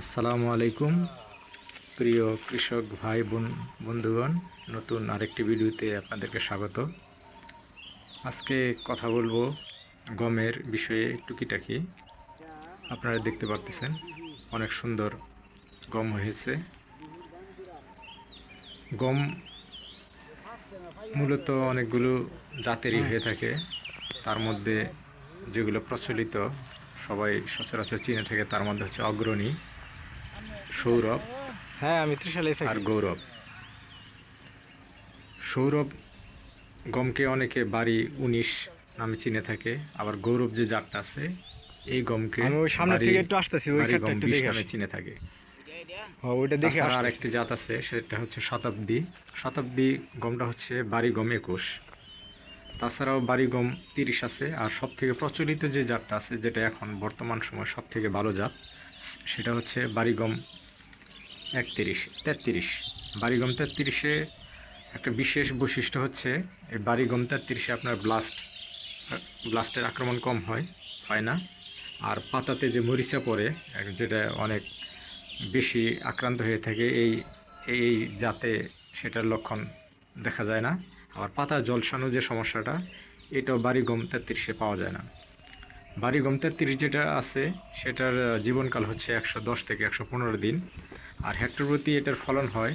আসসালামু আলাইকুম, প্রিয় কৃষক ভাই বোন, বন্ধুগণ, নতুন আরেকটি ভিডিওতে আপনাদেরকে স্বাগত। আজকে কথা বলব গমের বিষয়ে টুকিটাকি আপনারা দেখতে পারতেছেন, অনেক সুন্দর গম হয়েছে। গম মূলত অনেকগুলো জাতেরই হয়ে থাকে। তার মধ্যে যেগুলো প্রচলিত, সবাই সচরাচর চিনে থাকে, তার মধ্যে হচ্ছে অগ্রণী। সৌরভ হ্যাঁ আমি ত্রিশালে আর গৌরব। সৌরভ গমকে অনেকে বাড়ি উনিশ নামে চিনে থাকে আবার গৌরব যে জাতটা আছে এই গমকে আমি ওই সামনে থেকে একটু আসতেছি ওই গম একটু দেখে চিনে থাকে। হ্যাঁ, ওইটা দেখে আর। একটি জাত আছে সেটা হচ্ছে শতাব্দী। শতাব্দী গমটা হচ্ছে বাড়ি গম একুশ। তাছাড়াও বাড়ি গম তিরিশ আছে আর সব থেকে প্রচলিত যে জাতটা আছে যেটা এখন বর্তমান সময় সব থেকে ভালো জাত সেটা হচ্ছে বাড়ি গম একত্রিশ, তেত্রিশ। বাড়ি গম তেত্রিশে একটা বিশেষ বৈশিষ্ট্য হচ্ছে, এই বাড়ি গম তেত্রিশে আপনার ব্লাস্ট ব্লাস্টের আক্রমণ কম হয় হয় না। আর পাতাতে যে মরিচা পড়ে যেটা অনেক বেশি আক্রান্ত হয়ে থাকে, এই এই জাতে সেটার লক্ষণ দেখা যায় না। আবার পাতা জলসানো যে সমস্যাটা, এটাও বাড়ি গম তেত্রিশে পাওয়া যায় না। বাড়ি গম তেত্রিশ যেটা আছে, সেটার জীবনকাল হচ্ছে একশো দশ থেকে একশো পনেরো দিন। আর হেক্টর প্রতি এটার ফলন হয়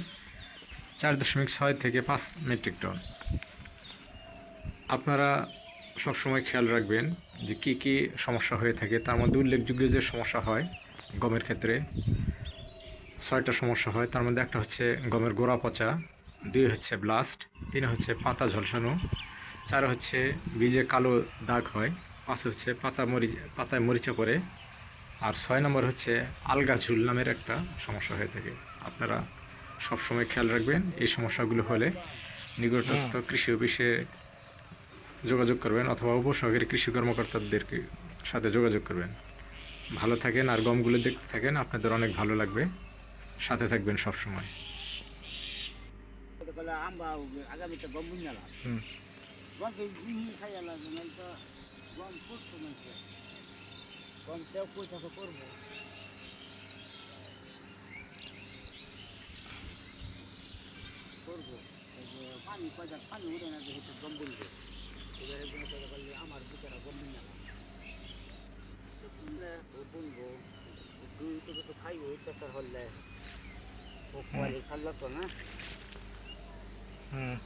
চার দশমিক ছয় থেকে পাঁচ মেট্রিক টন। আপনারা সবসময় খেয়াল রাখবেন যে কী কী সমস্যা হয়ে থাকে। তার মধ্যে উল্লেখযোগ্য যে সমস্যা হয় গমের ক্ষেত্রে, ছয়টা সমস্যা হয়। তার মধ্যে একটা হচ্ছে গমের গোড়া পচা, দুই হচ্ছে ব্লাস্ট, তিন হচ্ছে পাতা ঝলসানো, চার হচ্ছে বীজে কালো দাগ হয়, পাঁচ হচ্ছে পাতা মরিচ পাতায় মরিচা পড়ে আর ছয় নম্বর হচ্ছে আলগা ঝুল নামের একটা সমস্যা হয়ে থাকে। আপনারা সবসময় খেয়াল রাখবেন এই সমস্যাগুলো হলে নিকটস্থ কৃষি অফিসে যোগাযোগ করবেন অথবা উপসহকারী কৃষি কর্মকর্তাদেরকে সাথে যোগাযোগ করবেন। ভালো থাকেন আর গমগুলো দেখতে থাকেন আপনাদের অনেক ভালো লাগবে। সাথে থাকবেন সব সময় আগামীতে হুম। না। গম তেও পয়সা তো করব করব পানি পয়সা পানি উঠে না যেহেতু গম বলবে এবারে কোনো কথা বললে আমার ভিতরে গম ও বলব দুই থেকে তো খাইবো চেষ্টা হলে ও পরে খাল্লা তো না হুম